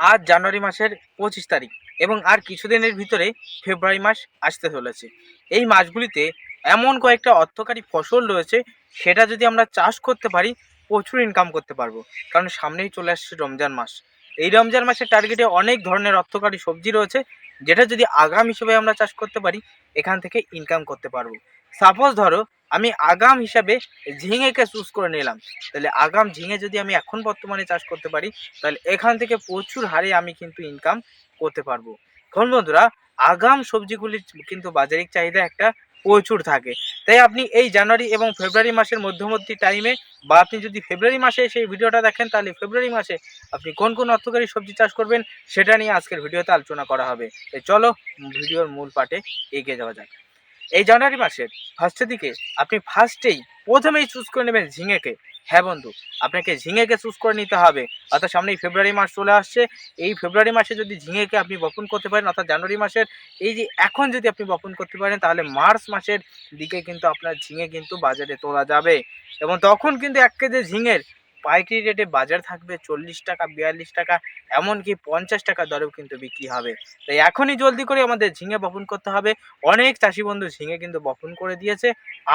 আজ জানুয়ারি মাসের পঁচিশ তারিখ এবং আর কিছুদিনের ভিতরে ফেব্রুয়ারি মাস আসতে চলেছে। এই মাসগুলিতে এমন কয়েকটা অর্থকারী ফসল রয়েছে, সেটা যদি আমরা চাষ করতে পারি, প্রচুর ইনকাম করতে পারব। কারণ সামনেই চলে আসছে রমজান মাস। এই রমজান মাসের টার্গেটে অনেক ধরনের অর্থকারী সবজি রয়েছে, যেটা যদি আগাম হিসেবে আমরা চাষ করতে পারি, এখান থেকে ইনকাম করতে পারব। সাপোজ ধরো আমি আগাম হিসাবে ঝিঙেকে চুজ করে নিলাম। তাহলে আগাম ঝিঙে যদি আমি এখন বর্তমানে চাষ করতে পারি, তাহলে এখান থেকে প্রচুর হারে আমি কিন্তু ইনকাম করতে পারব। কারণ বন্ধুরা, আগাম সবজিগুলির কিন্তু বাজারিক চাহিদা একটা প্রচুর থাকে। তাই আপনি এই জানুয়ারি এবং ফেব্রুয়ারি মাসের মধ্যবর্তী টাইমে বা আপনি যদি ফেব্রুয়ারি মাসে সেই ভিডিওটা দেখেন, তাহলে ফেব্রুয়ারি মাসে আপনি কোন কোন অর্থকারী সবজি চাষ করবেন, সেটা নিয়ে আজকের ভিডিওতে আলোচনা করা হবে। তাই চলো ভিডিওর মূল পাটে এগিয়ে যাওয়া যাক। এই জানুয়ারি মাসের ফার্স্টের দিকে আপনি ফার্স্টেই প্রথমেই চুজ করে নেবেন ঝিঙেকে। হ্যাঁ বন্ধু, আপনাকে ঝিঙেকে চুজ করে নিতে হবে। অর্থাৎ সামনেই ফেব্রুয়ারি মাস চলে আসছে। এই ফেব্রুয়ারি মাসে যদি ঝিঙেকে আপনি বপন করতে পারেন, অর্থাৎ জানুয়ারি মাসের, এই যে এখন যদি আপনি বপন করতে পারেন, তাহলে মার্চ মাসের দিকে কিন্তু আপনার ঝিঙে কিন্তু বাজারে তোলা যাবে। এবং তখন কিন্তু এক কেজি ঝিঙের পাইকারি রেটে বাজার থাকবে চল্লিশ টাকা, বিয়াল্লিশ টাকা, এমনকি পঞ্চাশ টাকা দরেও কিন্তু বিক্রি হবে। তাই এখনই জলদি করে আমাদের ঝিঙে বপন করতে হবে। অনেক চাষি বন্ধু ঝিঙে কিন্তু বপন করে দিয়েছে।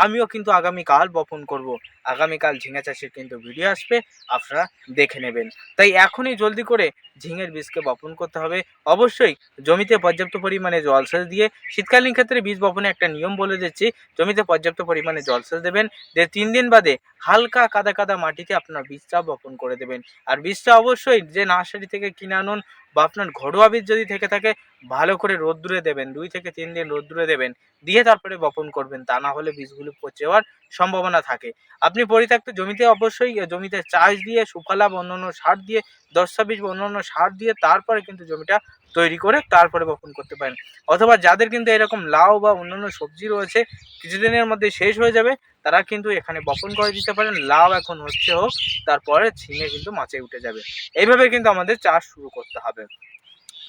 আমিও কিন্তু আগামীকাল বপন করব। আগামীকাল ঝিঙে চাষের কিন্তু ভিডিও আসবে, আপনারা দেখে নেবেন। তাই এখনই জলদি করে ঝিঙের বীজকে বপন করতে হবে। অবশ্যই জমিতে পর্যাপ্ত পরিমাণে জলসেচ দিয়ে শীতকালীন ক্ষেত্রে বীজ বপনে একটা নিয়ম বলে দিচ্ছি। জমিতে পর্যাপ্ত পরিমাণে জলসেচ দেবেন। যে তিন দিন বাদে হালকা কাদা কাদা মাটিতে আপনার বীজটা বপন করে দেবেন। আর বীজটা অবশ্যই যে নার্সারি থেকে কিনে আনুন বা আপনার ঘরোয়া বীজ যদি থেকে থাকে, ভালো করে রোদ্দুরে দেবেন, দুই থেকে তিন দিন রোদ্দুরে দেবেন, দিয়ে তারপরে বপন করবেন। তা না হলে বীজগুলো পচে যাওয়ার সম্ভাবনা থাকে। আপনি পরিত্যক্ত জমিতে অবশ্যই জমিতে চাষ দিয়ে, সুফলা বা অন্যান্য সার দিয়ে দশ ছাব্বিশ বা অন্যান্য সার দিয়ে, তারপরে কিন্তু জমিটা তৈরি করে তারপরে বপন করতে পারেন। অথবা যাদের কিন্তু এরকম লাউ বা অন্যান্য সবজি রয়েছে, কিছুদিনের মধ্যে শেষ হয়ে যাবে, তারা কিন্তু এখানে বপন করে দিতে পারেন। লাউ এখন হচ্ছে হোক, তারপরে ঝিঙে কিন্তু মাছে উঠে যাবে। এইভাবে কিন্তু আমাদের চাষ শুরু করতে হবে।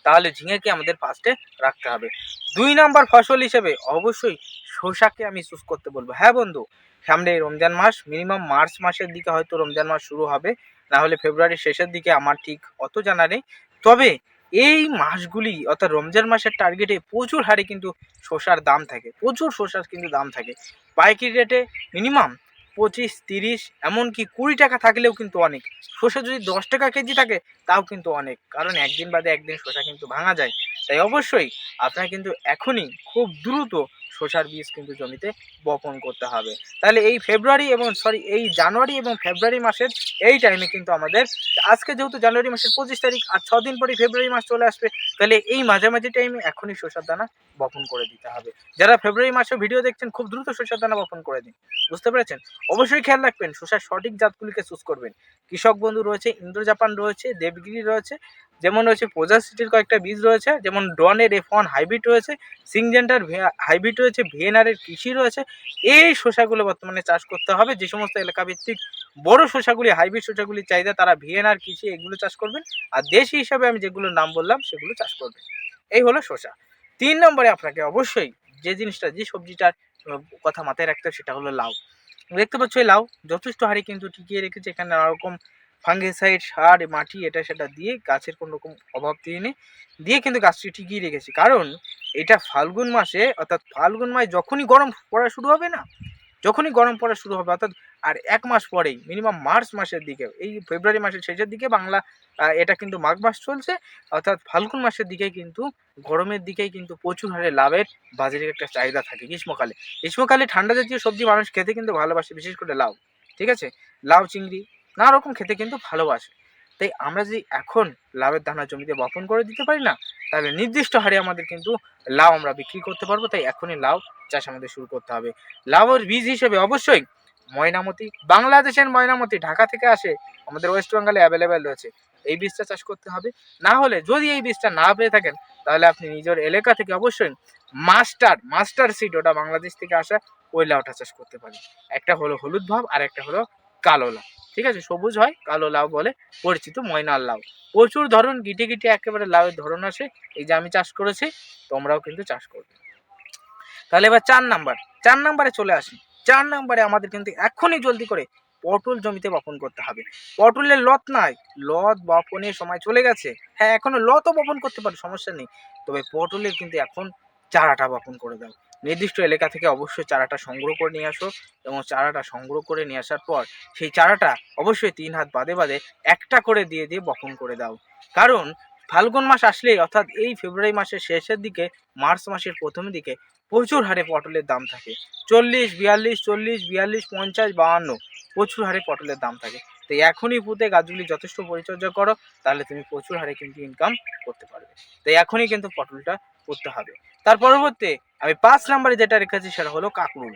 তাহলে ঝিঙেকে আমাদের ফার্স্টে রাখতে হবে। দুই নাম্বার ফসল হিসেবে অবশ্যই শসাকে আমি চুজ করতে বলব। হ্যাঁ বন্ধু, সামনে রমজান মাস মিনিমাম মার্চ মাসের দিকে হয়তো রমজান মাস শুরু হবে, না হলে ফেব্রুয়ারির শেষের দিকে আমার ঠিক অত জানা নেই। তবে এই মাসগুলি অর্থাৎ রমজান মাসের টার্গেটে প্রচুর হারে কিন্তু শসার দাম থাকে। প্রচুর শসার কিন্তু দাম থাকে। পাইকারি রেটে মিনিমাম পঁচিশ, তিরিশ, এমনকি কুড়ি টাকা থাকলেও কিন্তু অনেক। শসা যদি দশ টাকা কেজি থাকে, তাও কিন্তু অনেক। কারণ একদিন বাদে একদিন শসা কিন্তু ভাঙা যায়। তাই অবশ্যই আপনার কিন্তু এখনই খুব দ্রুত শসার বীজ কিন্তু জমিতে বপন করতে হবে। তাহলে এই ফেব্রুয়ারি এবং সরি এই জানুয়ারি এবং ফেব্রুয়ারি মাসের এই টাইমে কিন্তু আমাদের, আজকে যেহেতু জানুয়ারি মাসের পঁচিশ তারিখ আর ছ দিন পরে ফেব্রুয়ারি মাস চলে আসবে, তাহলে এই মাঝামাঝি টাইমে এখনই শসার দানা বপন করে দিতে হবে। যারা ফেব্রুয়ারি মাসে ভিডিও দেখছেন, খুব দ্রুত শসার দানা বপন করে দিন। বুঝতে পেরেছেন? অবশ্যই খেয়াল রাখবেন, শসার সঠিক জাতগুলিকে চুজ করবেন। কৃষক বন্ধু রয়েছে ইন্দ্র জাপান রয়েছে, দেবগিরি রয়েছে যেমন রয়েছে প্রজা সিটির কয়েকটা বীজ রয়েছে, যেমন ডনের এফ ওয়ান হাইব্রিড রয়েছে, সিংজেন্টার হাইব্রিড রয়েছে ভিএনআরের কৃষি রয়েছে, এই শসাগুলো বর্তমানে চাষ করতে হবে। যে সমস্ত এলাকা ভিত্তিক বড় শসাগুলি, হাইব্রিড শসাগুলির চাহিদা, তারা ভিএনআর কৃষি, এগুলো চাষ করবেন। আর দেশি হিসাবে আমি যেগুলোর নাম বললাম, সেগুলো চাষ করবেন। এই হলো শসা। তিন নম্বরে আপনাকে অবশ্যই যে জিনিসটা, যে সবজিটার কথা মাথায় রাখতে হবে, সেটা হলো লাউ। দেখতে পাচ্ছ, এই লাউ যথেষ্ট হারে কিন্তু টিকিয়ে রেখেছে। এখানে নানা রকম ফাঙ্গিসাইড, সার, মাটি এটা সেটা দিয়ে গাছের কোনো রকম অভাব দিয়ে নি দিয়ে কিন্তু গাছটি টিকিয়ে রেখেছি। কারণ এটা ফাল্গুন মাসে, অর্থাৎ ফাল্গুন মাসে যখনই গরম পড়া শুরু হবে না, যখনই গরম পড়া শুরু হবে, অর্থাৎ আর এক মাস পরেই মিনিমাম মার্চ মাসের দিকে, এই ফেব্রুয়ারি মাসের শেষের দিকে বাংলা এটা কিন্তু মাঘ মাস চলছে। অর্থাৎ ফাল্গুন মাসের দিকেই কিন্তু, গরমের দিকেই কিন্তু প্রচুর হারে লাভের বাজারে একটা চাহিদা থাকে গ্রীষ্মকালে। গ্রীষ্মকালে ঠান্ডা জাতীয় সবজি মানুষ খেতে কিন্তু ভালোবাসে, বিশেষ করে লাউ। ঠিক আছে? লাউ, চিংড়ি নানা রকম খেতে কিন্তু ভালোবাসে। তাই আমরা যদি এখন লাভের দানা জমিতে বপন করে দিতে পারি না, তাহলে নির্দিষ্ট হারে আমাদের কিন্তু লাউ আমরা বিক্রি করতে পারব। তাই এখনই লাউ চাষ আমাদের শুরু করতে হবে। লাউয়ের বীজ হিসেবে অবশ্যই ময়নামতি, বাংলাদেশের ময়নামতি, ঢাকা থেকে আসে আমাদের ওয়েস্ট বেঙ্গলে অ্যাভেলেবেল রয়েছে। এই বীজটা চাষ করতে হবে। না হলে যদি এই বীজটা না পেয়ে থাকেন, তাহলে আপনি নিজের এলাকা থেকে অবশ্যই মাস্টার মাস্টার সিড ওটা বাংলাদেশ থেকে আসা ওই লাউটা চাষ করতে পারেন। একটা হলো হলুদ ভাব আর একটা হলো কালো লাউ। ঠিক আছে? সবুজ হয়, কালো লাউ বলে পরিচিত, ময়নার লাউ। প্রচুর ধরন, গিটে গিটে একেবারে লাউয়ের ধরন আসে। এই যে আমি চাষ করেছি, তোমরাও কিন্তু চাষ করবে। তাহলে এবার চার নাম্বার। চার নাম্বারে চলে আসি। চার নাম্বারে আমাদের কিন্তু এখনই জলদি করে পটল জমিতে বপন করতে হবে। পটলের লত নাই। লত বপনের সময় চলে গেছে। হ্যাঁ এখনও লতও বপন করতে পারো, সমস্যা নেই। তবে পটলের কিন্তু এখন চারাটা বপন করে দাও। নির্দিষ্ট এলাকা থেকে অবশ্যই চারাটা সংগ্রহ করে নিয়ে আসো এবং চারাটা সংগ্রহ করে নিয়ে আসার পর সেই চারাটা অবশ্যই তিন হাত বাদে বাদে একটা করে দিয়ে দিয়ে বপন করে দাও। কারণ ফাল্গুন মাস আসলেই অর্থাৎ এই ফেব্রুয়ারি মাসের শেষের দিকে, মার্চ মাসের প্রথম দিকে প্রচুর হারে পটলের দাম থাকে। চল্লিশ, বিয়াল্লিশ চল্লিশ, বিয়াল্লিশ, পঞ্চাশ, বাহান্ন প্রচুর হারে পটলের দাম থাকে। তো এখনই পুঁতে গাছগুলি যথেষ্ট পরিচর্যা করো, তাহলে তুমি প্রচুর হারে কিন্তু ইনকাম করতে পারবে। তো এখনই কিন্তু পটলটা করতে হবে। তার পরবর্তী, আমি পাঁচ নম্বরে যেটা রেখেছি সেটা হলো কাকরুল।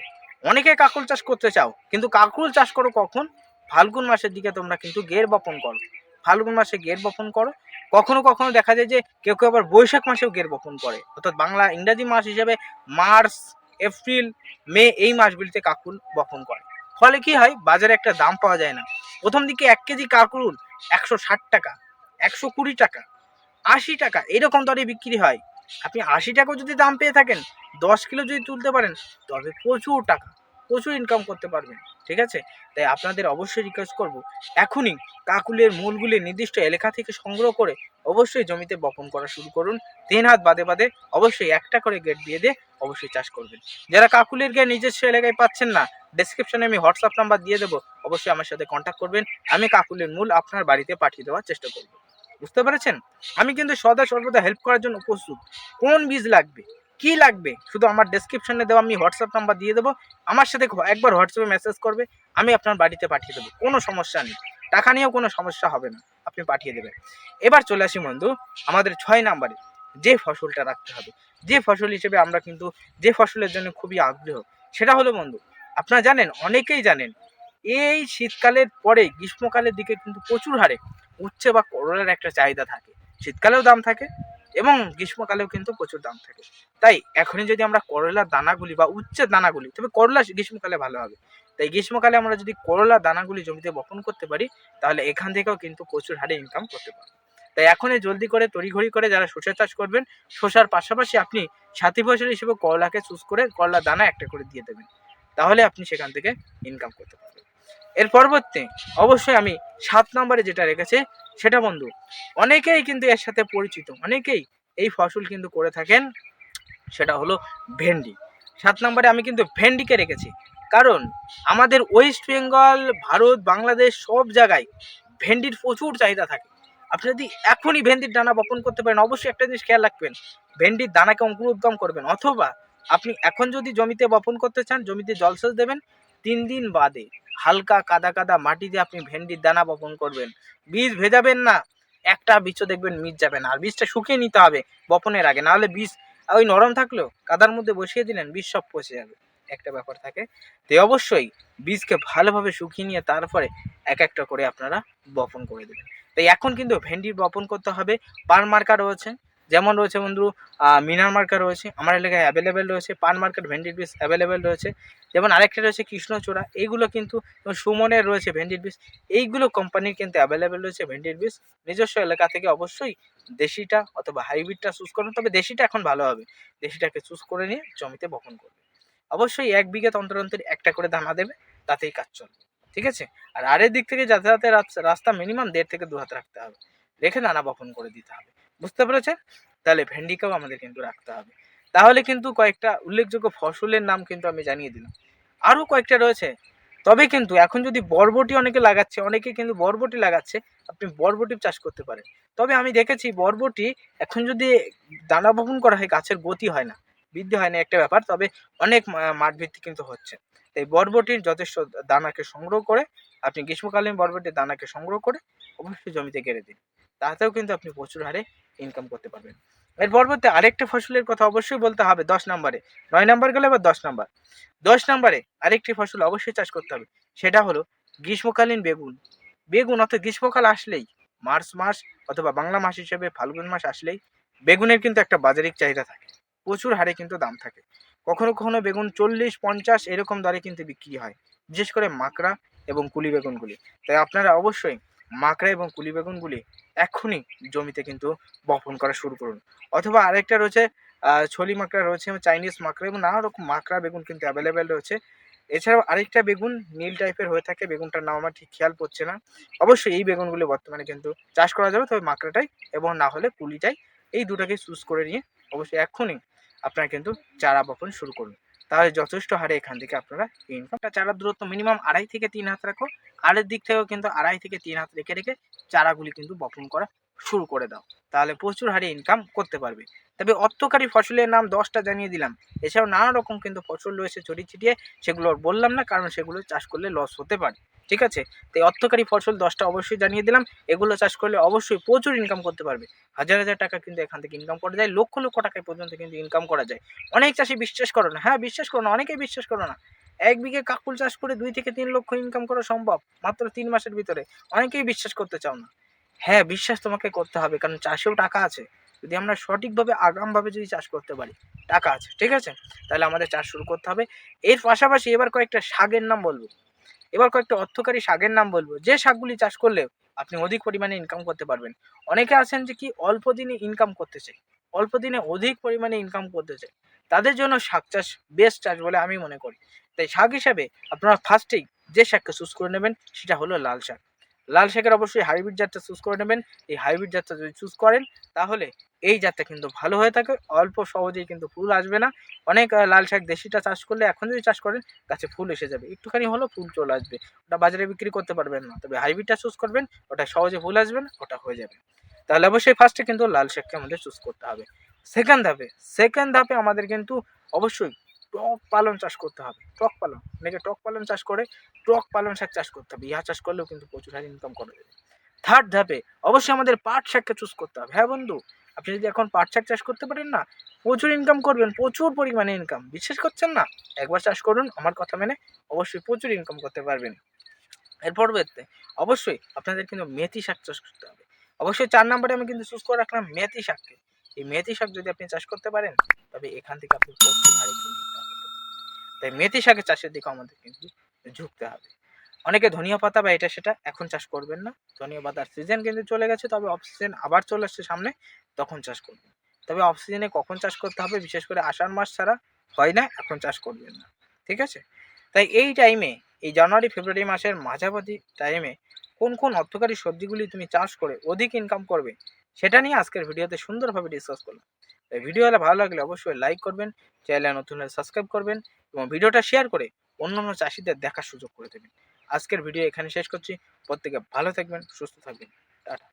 অনেকে কাকরুল চাষ করতে চাও, কিন্তু কাকরুল চাষ করো কখন? ফাল্গুন মাসের দিকে তোমরা কিন্তু গের বপন করো। ফাল্গুন মাসে গের বপন করো। কখনো কখনো দেখা যায় যে কেউ কেউ আবার বৈশাখ মাসেও গের বপন করে। অর্থাৎ বাংলা ইংরাজি মাস হিসেবে মার্চ, এপ্রিল, মে এই মাসগুলিতে কাকুল বপন করে। ফলে কি হয়? বাজারে একটা দাম পাওয়া যায় না। প্রথম দিকে এক কেজি কাকুল একশো ষাট টাকা, একশো কুড়ি টাকা, আশি টাকা, এরকম দরে বিক্রি হয়। আপনি আশি টাকাও যদি দাম পেয়ে থাকেন, দশ কিলো যদি তুলতে পারেন তবে প্রচুর টাকা, প্রচুর ইনকাম করতে পারবেন, ঠিক আছে? তাই আপনাদের অবশ্যই রিকোয়েস্ট করব, এখনই কাকুলের মূলগুলি নির্দিষ্ট এলাকা থেকে সংগ্রহ করে অবশ্যই জমিতে বপন করা শুরু করুন, তিন হাত বাদে বাদে অবশ্যই একটা করে গেট দিয়ে দিয়ে অবশ্যই চাষ করবেন। যারা কাকুলের গিয়ে নিজস্ব এলাকায় পাচ্ছেন না ডেসক্রিপশনে আমি হোয়াটসঅ্যাপ নাম্বার দিয়ে দেবো, অবশ্যই আমার সাথে কন্ট্যাক্ট করবেন, আমি কাকুলের মূল আপনার বাড়িতে পাঠিয়ে দেওয়ার চেষ্টা করব। বুঝতে পেরেছেন? আমি কিন্তু সদা সর্বদা হেল্প করার জন্য প্রস্তুত। কোন বীজ লাগবে? কি লাগবে? শুধু আমার ডেসক্রিপশনে দেওয়া আমি হোয়াটসঅ্যাপ নাম্বার দিয়ে দেবো। আমার সাথে একবার হোয়াটসঅ্যাপে মেসেজ করবে। আমি আপনার বাড়িতে পাঠিয়ে দেবো। কোনো সমস্যা নেই। টাকা নিয়েও কোনো সমস্যা হবে না। আপনি পাঠিয়ে দেবেন। এবার চলে আসি বন্ধু, আমাদের ছয় নাম্বারে। যে ফসলটা রাখতে হবে। যে ফসল হিসেবে আমরা কিন্তু যে ফসলের জন্য খুবই আগ্রহ, সেটা হলো বন্ধু, আপনারা জানেন, অনেকেই জানেন এই শীতকালের পরে, গ্রীষ্মকালের দিকে কিন্তু প্রচুর হারে উচ্ছে বা করলার একটা চাহিদা থাকে। শীতকালেও দাম থাকে এবং গ্রীষ্মকালেও কিন্তু প্রচুর দাম থাকে। তাই এখনই যদি আমরা করলার দানাগুলি বা উচ্ছের দানাগুলি তবে করলা গ্রীষ্মকালে ভালো হবে। তাই গ্রীষ্মকালে আমরা যদি করলা দানাগুলি জমিতে বপন করতে পারি, তাহলে এখান থেকেও কিন্তু প্রচুর হারে ইনকাম করতে পারব। তাই এখনই জলদি করে, তড়িঘড়ি করে যারা শসা চাষ করবেন, শসার পাশাপাশি আপনি সাথী ফসল হিসেবে করলাকে চুজ করে করলা দানা একটা করে দিয়ে দেবেন। তাহলে আপনি সেখান থেকে ইনকাম করতে পারবেন। এর পরবর্তী, অবশ্যই আমি সাত নম্বরে যেটা রেখেছে, সেটা বন্ধু, অনেকেই কিন্তু এর সাথে পরিচিত, অনেকেই এই ফসল কিন্তু করে থাকেন, সেটা হলো ভেন্ডি। সাত নম্বরে আমি কিন্তু ভেন্ডিকে রেখেছি, কারণ আমাদের ওয়েস্ট বেঙ্গল, ভারত, বাংলাদেশ সব জায়গায় ভেন্ডির প্রচুর চাহিদা থাকে। আপনি যদি এখনই ভেন্ডির দানা বপন করতে পারেন, অবশ্যই একটা জিনিস খেয়াল রাখবেন, ভেন্ডির দানাকে অঙ্কুরোদ্গম করবেন, অথবা আপনি এখন যদি জমিতে বপন করতে চান, জমিতে জলসেচ দেবেন তিন দিন বাদে হালকা কাদা কাদা মাটিতে আপনি ভেন্ডির দানা বপন করবেন। বীজ ভেজাবেন না, একটা বীজও দেখবেন মিট যাবে না। আর বীজটা শুকিয়ে নিতে হবে বপনের আগে, নাহলে বীজ ওই নরম থাকলেও কাদার মধ্যে বসিয়ে দিলেন বীজ সব পচে যাবে। একটা ব্যাপার থাকে, তো অবশ্যই বীজকে ভালোভাবে শুকিয়ে নিয়ে তারপরে এক একটা করে আপনারা বপন করে দেবেন। তাই এখন কিন্তু ভেন্ডির বপন করতে হবে, পার মার্কা রয়েছে। যেমন রয়েছে বন্ধু মিনার মার্কা রয়েছে, আমার এলাকায় অ্যাভেলেবেল রয়েছে, পান মার্কেট, ভেন্ডির বীজ অ্যাভেলেবেল রয়েছে, যেমন আরেকটা রয়েছে কৃষ্ণচূড়া, এইগুলো কিন্তু সুমনের রয়েছে ভেন্ডির বীজ, এইগুলো কোম্পানির কিন্তু অ্যাভেলেবেল রয়েছে ভেন্ডির বীজ, নিজস্ব এলাকা থেকে অবশ্যই দেশিটা অথবা হাইব্রিডটা চুজ করুন, তবে দেশিটা এখন ভালো হবে, দেশিটাকে চুজ করে নিয়ে জমিতে বপন করবে। অবশ্যই এক বিঘা অন্তর একটা করে দানা দেবে, তাতেই কাজ চলবে, ঠিক আছে? আর আরের দিক থেকে যাতায়াতের রাস্তা মিনিমাম দেড় থেকে দু হাত রাখতে হবে, রেখে দানা বপন করে দিতে হবে। বুঝতে পেরেছেন? তাহলে ভেন্ডিকেও আমাদের কিন্তু রাখতে হবে। তাহলে কিন্তু কয়েকটা উল্লেখযোগ্য ফসলের নাম কিন্তু আমি জানিয়ে দিলাম। আরও কয়েকটা রয়েছে। তবে কিন্তু এখন যদি বরবটি অনেকে লাগাচ্ছে, অনেকে কিন্তু বরবটি লাগাচ্ছে, আপনি বরবটি চাষ করতে পারেন। তবে আমি দেখেছি বরবটি এখন যদি দানা বপন করা হয়, গাছের গতি হয় না, বৃদ্ধি হয় না, একটা ব্যাপার। তবে অনেক মাঠ ভিত্তি কিন্তু হচ্ছে। তাই বরবটির যথেষ্ট দানাকে সংগ্রহ করে, আপনি গ্রীষ্মকালীন বরবটির দানাকে সংগ্রহ করে অবশ্যই জমিতে গেড়ে দিন। তাতেও কিন্তু আপনি প্রচুর হারে ইনকাম করতে পারবেন। এর পরবর্তী আরেকটা ফসলের কথা অবশ্যই বলতে হবে দশ নম্বরে। নয় নম্বর গেলে এবার দশ নম্বর। দশ নম্বরে আরেকটি ফসল অবশ্যই চাষ করতে হবে, সেটা হলো গ্রীষ্মকালীন বেগুন। বেগুন অর্থাৎ গ্রীষ্মকাল আসলেই, মার্চ মাস অথবা বাংলা মাস হিসেবে ফাল্গুন মাস আসলেই বেগুনের কিন্তু একটা বাজারিক চাহিদা থাকে, প্রচুর হারে কিন্তু দাম থাকে। কখনো কখনো বেগুন চল্লিশ, পঞ্চাশ এরকম দরে কিন্তু বিক্রি হয়, বিশেষ করে মাকড়া এবং কুলি বেগুনগুলি। তাই আপনারা অবশ্যই মাকড়া এবং কুলি বেগুনগুলি এক্ষুনি জমিতে কিন্তু বপন করা শুরু করুন। অথবা আরেকটা রয়েছে ছলি মাকড়া রয়েছে চাইনিজ মাকড়া এবং নানা রকম মাকড়া বেগুন কিন্তু অ্যাভেলেবেল রয়েছে। এছাড়াও আরেকটা বেগুন নীল টাইপের হয়ে থাকে, বেগুনটার নাম আমার ঠিক খেয়াল পড়ছে না। অবশ্যই এই বেগুনগুলি বর্তমানে কিন্তু চাষ করা যাবে, তবে মাকড়াটাই এবং না হলে পুলিটাই এই দুটাকে চুজ করে নিয়ে অবশ্যই এক্ষুনি আপনারা কিন্তু চারা বপন শুরু করুন। তাহলে যথেষ্ট হারে এখান থেকে আপনারা ইনকামটা চারার দূরত্ব মিনিমাম আড়াই থেকে তিন হাত রাখো। আরের দিক থেকেও কিন্তু আড়াই থেকে তিন হাত রেখে রেখে চারাগুলি কিন্তু বপন করা শুরু করে দাও। তাহলে প্রচুর হারে ইনকাম করতে পারবে। তবে অর্থকারী ফসলের নাম দশটা জানিয়ে দিলাম। এছাড়াও নানা রকম কিন্তু ফসল রয়েছে ছড়িয়ে ছিটিয়ে, সেগুলো বললাম না, কারণ সেগুলো চাষ করলে লস হতে পারে। ঠিক আছে? তো এই অর্থকারী ফসল দশটা অবশ্যই জানিয়ে দিলাম। এগুলো চাষ করলে অবশ্যই প্রচুর ইনকাম করতে পারবে। হাজার হাজার টাকা কিন্তু এখান থেকে ইনকাম করা যায়, লক্ষ লক্ষ টাকা পর্যন্ত কিন্তু ইনকাম করা যায়। অনেক চাষি বিশ্বাস করো না। হ্যাঁ বিশ্বাস করো না, অনেকেই বিশ্বাস করো না। এক বিঘে কাকুল চাষ করে দুই থেকে তিন লক্ষ ইনকাম করা সম্ভব, মাত্র তিন মাসের ভিতরে। অনেকেই বিশ্বাস করতে চাও না। হ্যাঁ বিশ্বাস তোমাকে করতে হবে, কারণ চাষেও টাকা আছে। যদি আমরা সঠিকভাবে, আগামভাবে যদি চাষ করতে পারি, টাকা আছে, ঠিক আছে? তাহলে আমাদের চাষ শুরু করতে হবে। এর পাশাপাশি এবার কয়েকটা শাকের নাম বলব। এবার কয়েকটা অর্থকারী শাকের নাম বলব। যে শাকগুলি চাষ করলে আপনি অধিক পরিমাণে ইনকাম করতে পারবেন। অনেকে আছেন যে কি অল্প দিনে ইনকাম করতে চাই অল্প দিনে অধিক পরিমাণে ইনকাম করতে চাই তাদের জন্য শাক চাষ বেস্ট চাষ বলে আমি মনে করি। তাই শাক হিসাবে আপনারা ফার্স্টেই যে শাককে চুজ করে নেবেন, সেটা হলো লাল শাক। লাল শাকের অবশ্যই হাইব্রিড জাতটা চুজ করে নেবেন। এই হাইব্রিড জাতটা যদি চুজ করেন, তাহলে এই জাতটা কিন্তু ভালো হয়ে থাকে। অল্প সহজেই কিন্তু ফুল আসবে না। অনেক লাল শাক দেশিটা চাষ করলে এখন যদি চাষ করেন, গাছে ফুল এসে যাবে। একটুখানি হলেও ফুল চলে আসবে। ওটা বাজারে বিক্রি করতে পারবেন না। তবে হাইব্রিডটা চুজ করবেন, ওটা সহজে ফুল আসবে না, ওটা হয়ে যাবে। তাহলে অবশ্যই ফার্স্টে কিন্তু লাল শাককে আমাদের চুজ করতে হবে। সেকেন্ড ধাপে সেকেন্ড ধাপে আমাদের কিন্তু অবশ্যই টক পালন চাষ করতে হবে। টক পালন অনেকে টক পালন চাষ করে, টক পালন শাক চাষ করতে হবে। ইহা চাষ করলেও কিন্তু প্রচুর হারে ইনকাম করা যাবে। থার্ড ধাপে, অবশ্যই আমাদের পাট শাককে চুজ করতে হবে। হ্যাঁ বন্ধু, আপনি যদি এখন পাট শাক চাষ করতে পারেন না, প্রচুর ইনকাম করবেন, প্রচুর পরিমাণে ইনকাম বিশ্বাস করছেন না? একবার চাষ করুন, আমার কথা মেনে অবশ্যই প্রচুর ইনকাম করতে পারবেন। এর পরবর্তীতে, অবশ্যই আপনাদের কিন্তু মেথি শাক চাষ করতে হবে। অবশ্যই চার নম্বরে আমি কিন্তু চুজ করে রাখলাম মেথি শাককে। এই মেথি শাক যদি আপনি চাষ করতে পারেন, তবে এখান থেকে আপনি প্রচুর হারে কিন্তু income করতে পারবেন। তাই মেথি শাকের চাষের দিকে আমাদের কিন্তু ঝুঁকতে হবে। অনেকে ধনিয়া পাতা বা এটা সেটা এখন চাষ করবেন না। ধনিয়া পাতার সিজন কিন্তু চলে গেছে, তবে অফ সিজন আবার চলে আসছে সামনে, তখন চাষ করবেন। তবে অফ সিজনে কখন চাষ করতে হবে, বিশেষ করে আষাঢ় মাস ছাড়া হয় না, এখন চাষ করবেন না। ঠিক আছে? তাই এই টাইমে এই জানুয়ারি, ফেব্রুয়ারি মাসের মাঝামাঝি টাইমে কোন কোন অর্থকারী সবজিগুলি তুমি চাষ করে অধিক ইনকাম করবে, সেটা নিয়ে আজকের ভিডিওতে সুন্দরভাবে ডিসকাস করলাম। তাই ভিডিও হলে ভালো লাগলে অবশ্যই লাইক করবেন চ্যানেলে নতুন হলে সাবস্ক্রাইব করবেন এবং ভিডিওটা শেয়ার করে অন্যান্য চাষিদের দেখার সুযোগ করে দেবেন। আজকের ভিডিও এখানে শেষ করছি। প্রত্যেকে ভালো থাকবেন, সুস্থ থাকবেন। টাটা।